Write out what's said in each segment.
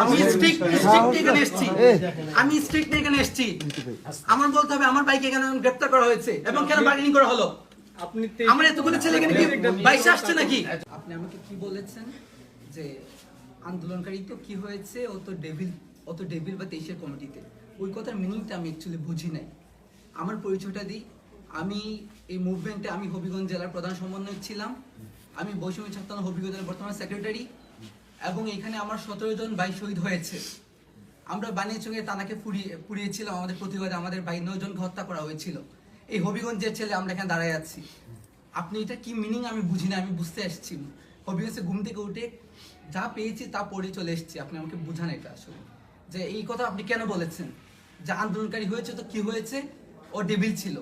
আমি এখানে এসেছি। আমি এখানে এসেছি। আমার বলতে হবে আমার বাইকে কেন গ্রেফতার করা হয়েছে এবং কেন বার্গেনিং করা হলো? আপনি আমার এতগুলো ছেলে এখানে কি বাইশে আসছে নাকি? আপনি আমাকে কি বলেছেন? যে আন্দোলনকারী তো কি হয়েছে? ও তো ডেভিল ও তো ডেভিল বা তেইশের কমিটিতে ওই কথার মিনিংটা আমি অ্যাকচুয়ালি বুঝি নাই। আমার পরিচয়টা দিই। আমি এই মুভমেন্টে আমি হবিগঞ্জ জেলার প্রধান সমন্বয়ক ছিলাম। আমি বৈষম্য ছাত্র হবিগঞ্জ জেলার বর্তমান সেক্রেটারি এবং এখানে আমার সতেরো জন ভাই শহীদ হয়েছে। আমরা বানিয়ে বানিয়াচঙ্গে তানাকে পুড়িয়ে পুড়িয়েছিলাম আমাদের প্রতিবাদে আমাদের ভাই নজনকে হত্যা করা হয়েছিল। এই হবিগঞ্জের ছেলে আমরা এখানে দাঁড়ায় আছি। আপনি এটা কি মিনিং আমি বুঝি না আমি বুঝতে আসছি হবিগঞ্জে ঘুম থেকে উঠে যা পেয়েছি তা পড়ে চলে এসেছি। আপনি আমাকে বুঝান এটা আসলে। যে এই কথা আপনি কেন বলেছেন? যে আন্দোলনকারী হয়েছে তো কি হয়েছে? ও ডেবিল ছিল।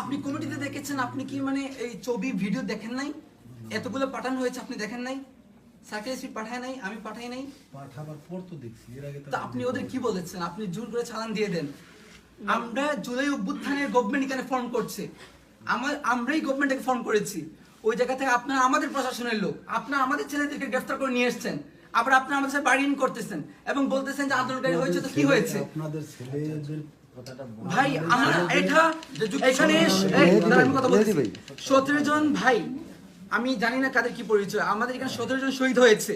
আপনি কমিটিতে দেখেছেন আপনি কি মানে এই ছবি ভিডিও দেখেন নাই? এতগুলো পাঠানো হয়েছে আপনি দেখেন নাই? সার্কেল পাঠায় নাই আমি পাঠাই নাই। পাঠাবার পর তো দেখছি এর আগে তা আপনি ওদের কি বলেছেন? আপনি জোর করে চালান দিয়ে দেন। আমরা জুলাই অভ্যুত্থানের গভর্নমেন্ট এখানে ফর্ম করছে। আমার আমরাই গভর্নমেন্টকে ফর্ম করেছি। ওই জায়গা থেকে আপনারা আমাদের প্রশাসনের লোক আপনারা আমাদের ছেলেদেরকে গ্রেফতার করে নিয়ে এসেছেন। আবার আপনারা আমাদের সাথে বার্গেনিং করতেছেন এবং বলতেছেন যে আন্দোলনকারী হয়েছে তো কি হয়েছে? আপনাদের ছেলেদের ভাই আমরা এটা এখানে কথা বলতেছি। সতেরো জন ভাই আমি জানি না কাদের কি পরিচয়। আমাদের এখানে সতেরো জন শহীদ হয়েছে।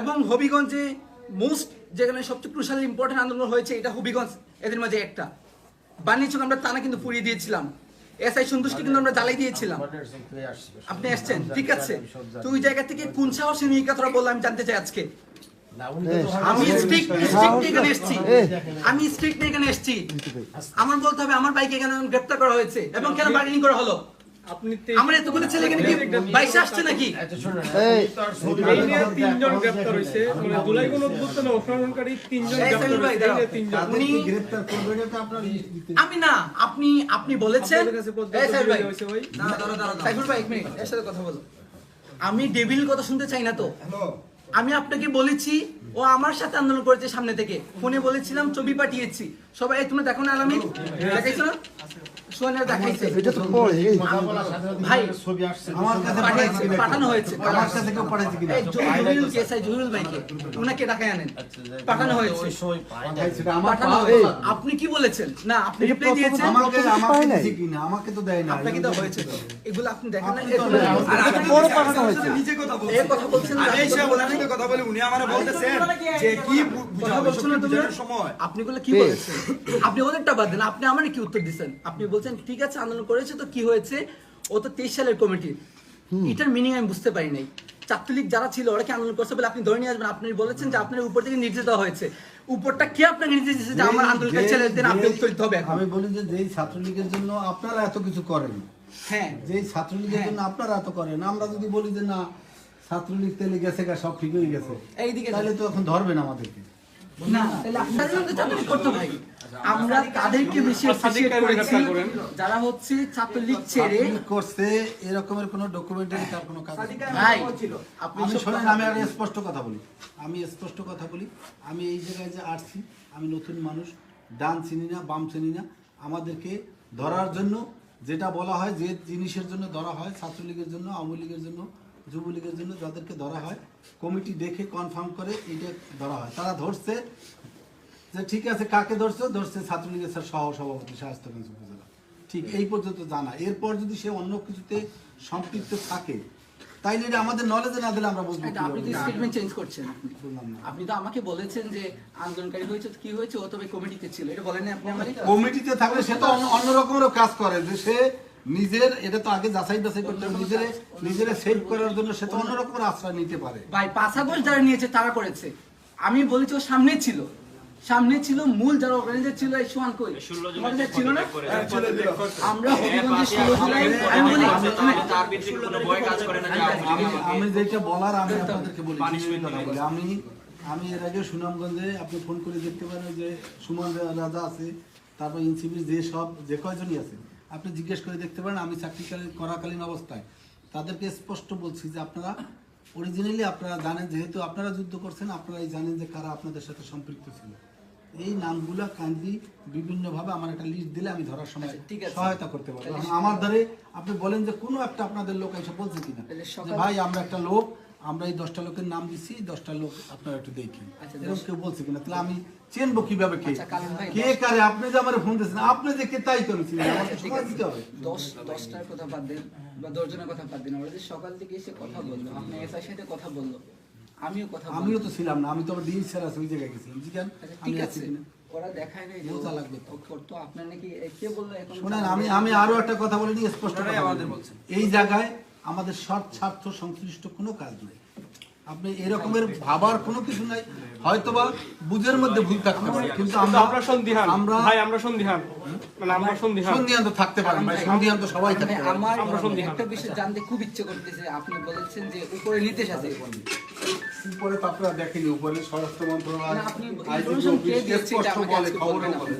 এবং হবিগঞ্জে মোস্ট যেখানে সবচেয়ে ক্রুশাল ইম্পর্টেন্ট আন্দোলন হয়েছে, এটা হবিগঞ্জ, এদের মাঝে একটা। বানিয়েছিল আমরা টানা কিন্তু পুড়িয়ে দিয়েছিলাম। সন্তুষ্টি কিন্তু আমরা জ্বালাই দিয়েছিলাম। আপনি আসছেন? ঠিক আছে। ওই জায়গা থেকে কোন সাহসে নিয়ে কথাটা বললাম আমি জানতে চাই আজকে। আমি এখানে এসেছি। আমি এখানে এসেছি। আমার বলতে হবে, আমার বাইকে কেন গ্রেফতার করা হয়েছে? এবং কেন বার্গেনিং করা হলো? আপনি আমার এতগুলো ছেলে এখানে কি বাইশে আসছে নাকি? তিনজন গ্রেফতার হয়েছে। মানে জুলাই কোন অভ্যুত্থানে তিনজন আমি না আপনি আপনি বলেছেন। সাইফুল ভাই এক মিনিট এর সাথে কথা বলো। আমি ডেভিল কথা শুনতে চাই না তো। আমি আপনাকে বলেছি ও আমার সাথে আন্দোলন করেছে সামনে থেকে। ফোনে বলেছিলাম ছবি পাঠিয়েছি। সবাই তোমরা দেখো না আলামিন? দেখাইছো না? দেখাইছে এটা তো পরে এই ভাই ছবি আসছে আমার কাছে পাঠিয়েছে পাঠানো হয়েছে আমার কাছে কেউ পাঠাইছে কিনা? এই জ- জহিরুল কে এসআই জহিরুল ভাইকে উনাকে ডাকায় আনেন। পাঠানো হয়েছে। পাঠাইছে আমার পাঠানো হয়েছে। আপনি কি বলেছেন? না আপনি রিপ্লাই দিয়েছেন আমাকে কিনা? আমাকে তো দেয় না আপনাকে তো হয়েছে এগুলো আপনি দেখেন না। আর আপনি পরে পাঠানো হয়েছে। এই কথা বলছেন। এসে কথা বলেন। ওনার কথা বলে উনি আমারে বলতেছেন যে কি বু- কথা বুঝাবো না বুঝানোর সময়। আপনি গুলো কি বলেছেন? আপনি ওদেরটা বাদ দেন। আপনি আমার কি উত্তর দিচ্ছেন আপনি বলছেন ঠিক আছে আন্দোলন করেছে তো কি হয়েছে? ও তো তেইশ সালের কমিটি। এটার মিনিং আমি বুঝতে পারি নাই। ছাত্রলীগ যারা ছিল ওরা কি আন্দোলন করছে বলে আপনি ধরে নিয়ে আসবেন? আপনি বলেছেন যে আপনার উপর থেকে নির্দেশ দেওয়া হয়েছে। উপরটা কে আপনাকে নির্দেশ দিয়েছে যে আমার আন্দোলনকারী ছেলেদের আপনি যে- উত্তর দিতে হবে আমি বলি যে যেই ছাত্রলীগের জন্য আপনারা এত কিছু করেন হ্যাঁ। যেই ছাত্রলীগের হ্যাঁ। জন্য আপনারা এত করেন আমরা যদি বলি যে না ছাত্রলীগ তেলে গেছে সব ঠিক হয়ে গেছে এইদিকে তাহলে তো এখন ধরবেন আমাদেরকে। না তাহলে আপনাদের জন্য তো চাকরি করতে ভাই আমরা তাদেরকে বেশি করেছি। যারা হচ্ছে ছাত্রলীগ ছেড়ে করছে এরকমের কোনো ডকুমেন্টারি তার কোনো কাজ নেই। আপনি শোনেন আমি আর স্পষ্ট কথা বলি। আমি স্পষ্ট কথা বলি। আমি এই জায়গায় যে আসছি আমি নতুন মানুষ ডান চিনি না বাম চিনি না। আমাদেরকে ধরার জন্য যেটা বলা হয় যে জিনিসের জন্য ধরা হয় ছাত্রলীগের জন্য আওয়ামী লীগের জন্য যুবলীগের জন্য যাদেরকে ধরা হয় কমিটি দেখে কনফার্ম করে এইটা ধরা হয়। তারা ধরছে যে ঠিক আছে কাকে ধরছে? ধরছে ছাত্রলীগের স্যার সহ সভাপতি শাহস্তাগঞ্জ উপজেলা ঠিক এই পর্যন্ত জানা। এরপর যদি সে অন্য কিছুতে সম্পৃক্ত থাকে তাইলে এটা আমাদের নলেজে না দিলে আমরা বুঝব আপনি তো স্টেটমেন্ট চেঞ্জ করছেন। আপনি তো আমাকে বলেছেন যে আন্দোলনকারী হয়েছে কি হয়েছে ও তবে কমিটিতে ছিল। এটা বলেন আপনি আমাকে? কমিটিতে থাকলে সে তো অন্য রকমেরও কাজ করে যে সে নিজের এটা তো আগে যাচাই বাছাই করতে হবে নিজের নিজের সেভ করার জন্য সে তো অন্য রকমের আশ্রয় নিতে পারে। ভাই পাঁচ আগস্ট যারা নিয়েছে তারা করেছে। আমি বলেছি ও সামনে ছিল। সামনে ছিল মূল যারা অর্গানাইজার ছিল এই সোয়ান কই? তোমাদের ছিল না? আমরা হবিগঞ্জে ষোলো জুলাই আমি বলি আমি আমি যেটা বলার আমি আপনাদেরকে বলি কিছু কথা বলি। আমি আমি এর আগে সুনামগঞ্জে আপনি ফোন করে দেখতে পারেন যে সুমন রাজা আছে তারপর এনসিবির যে সব যে কয়জনই আছে। আপনি জিজ্ঞেস করে দেখতে পারেন আমি চাকরিকালীন করাকালীন অবস্থায়। তাদেরকে স্পষ্ট বলছি যে আপনারা অরিজিনালি আপনারা জানেন যেহেতু আপনারা যুদ্ধ করছেন আপনারাই জানেন যে কারা আপনাদের সাথে সম্পৃক্ত ছিল। এই নামগুলা কান্দি বিভিন্নভাবে আমার একটা লিস্ট দিলে আমি ধরার সময় আচ্ছা, ঠিক আছে। সহায়তা করতে পারব। আমার দ্বারে আপনি বলেন যে কোনো একটা আপনাদের লোক এসে বলছে কিনা? ভাই আমরা একটা লোক আমরা এই দশটা লোকের নাম দিচ্ছি দশটা লোক আপনারা একটু দেখেন। আচ্ছা, এরকম কেউ বলছে কিনা? তাহলে আমি চেনবো কীভাবে কে? আচ্ছা, কে কারে? আপনি যে আমার ফোন দিয়েছেন আপনি যে কে তাই তো আমি চিনি না। আমাকে ঠিক সময় দিতে হবে। দশ দশটার কথা বাদ দেন বা দশজনের কথা বাদ দেন। ওরা যে সকাল থেকে এসে কথা বলল আপনার এসআই সাথে কথা বলল। আমিও কথা আমিও তো ছিলাম না আমি তো আবার ডিএস স্যার আছে ওই জায়গায় গেছিলাম। জিজ্ঞান আচ্ছা, ঠিক আছে ওরা দেখায় নাই বোঝা লাগবে তো। আপনার নাকি কে বলল এখন? শোনেন আমি আমি আরও একটা কথা বলে নিই স্পষ্ট কথা আমাদের বলছেন। এই জায়গায় আমাদের স্বার্থ স্বার্থ সংশ্লিষ্ট কোনো কাজ নেই। আপনি এরকমের ভাবার কোনো কিছু নাই। হয়তোবা বুঝের মধ্যে ভুল থাকতে পারে কিন্তু আমরা আমরা সন্দিহান আমরা ভাই আমরা সন্দিহান মানে আমরা সন্দিহান তো থাকতে ভাই সন্ধিয়ান তো সবাই মানে থাকতে পারে। আমার আমরা সন্দিহান। একটা বিষয় জানতে খুব ইচ্ছে করতেছে আপনি বলেছেন যে উপরে নির্দেশ আছে। উপরে তো আপনারা দেখেনি উপরে স্বরাষ্ট্র মন্ত্রণালয় আপনি IGP information কে এটা আমাকে বলে বলে আপনি।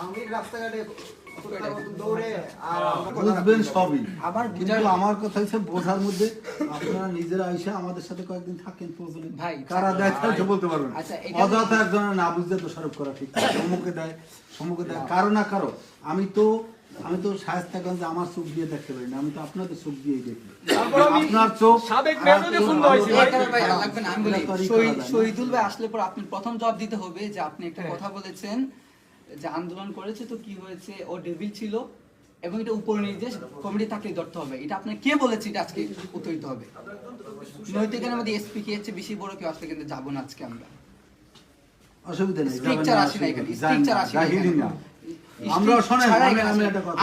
আমি রাস্তাঘাটে কুত্তার মতো দৌড়ে আর বুঝবেন সবই আমার কিন্তু আমার কথা হচ্ছে বোঝার মধ্যে আপনারা নিজেরা এসে আমাদের সাথে কয়েকদিন থাকেন প্রয়োজনে ভাই, কারা দেয় তাহলে বলতে পারবেন আচ্ছা, অযথা একজনের না বুঝতে দোষারোপ করা ঠিক সম্মুখে দেয় সম্মুখে দেয়। কারও না কারও। আমি তো আমি তো শায়স্তাগঞ্জ আমার চোখ দিয়ে দেখতে পারি না। আমি তো আপনাদের চোখ দিয়েই দেখি। আপনার চোখ সাবেক মেয়রকে। ভাই। লাগবে না, আমি বলি। শহীদুল ভাই আসলে পর আপনি প্রথম জবাব দিতে হবে যে আপনি একটা হ্যাঁ। কথা বলেছেন। যে আন্দোলন করেছে তো কি হয়েছে ও ডেভিল ছিল। এবং এটা উপর নির্দেশ কমিটি থাকলে ধরতে হবে। এটা আপনি কে বলেছে এটা আজকে উত্তর দিতে হবে? নৈতিক মধ্যে এসপি কে হচ্ছে বেশি বড় কেউ আসলে কিন্তু যাব না আজকে আমরা। অসুবিধা নেই স্ট্রিকচার না, আসে না এখানে যান না, আসে আমরা শোনেন।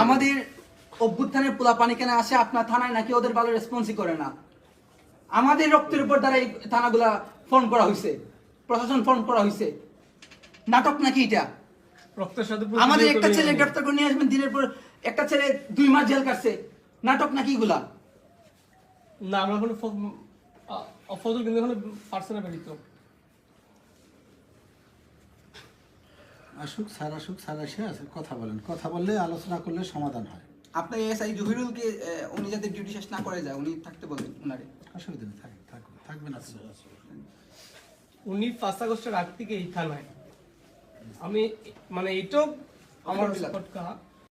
আমাদের অভ্যুত্থানের পোলা পানি কেন আসে? আপনার থানায় নাকি ওদের ভালো রেসপন্সই করে না। আমাদের রক্তের উপর দ্বারা এই থানাগুলা ফর্ম করা হয়েছে প্রশাসন ফর্ম করা হয়েছে নাটক নাকি এটা? রক্তের সাথে আমাদের একটা ছেলে গ্রেফতার করে নিয়ে আসবেন দিনের পর একটা ছেলে দুই মাস জেল কাটছে। নাটক নাকি এগুলা? না আমরা এখন ফজল কিন্তু এখন পার্সোনাল বেরিত আসুক স্যার আসুক স্যার এসে আসে কথা বলেন। কথা বললে আলোচনা করলে সমাধান হয়। আপনার এসআই জহিরুলকে উনি যাতে ডিউটি শেষ না করে যায় উনি থাকতে বলেন উনারে অসুবিধা নেই থাকবে থাকবে থাকবেন আসলে উনি পাঁচ আগস্টের আগ থেকে এই থানায়। আমি মানে এইটো আমাৰ ফটকা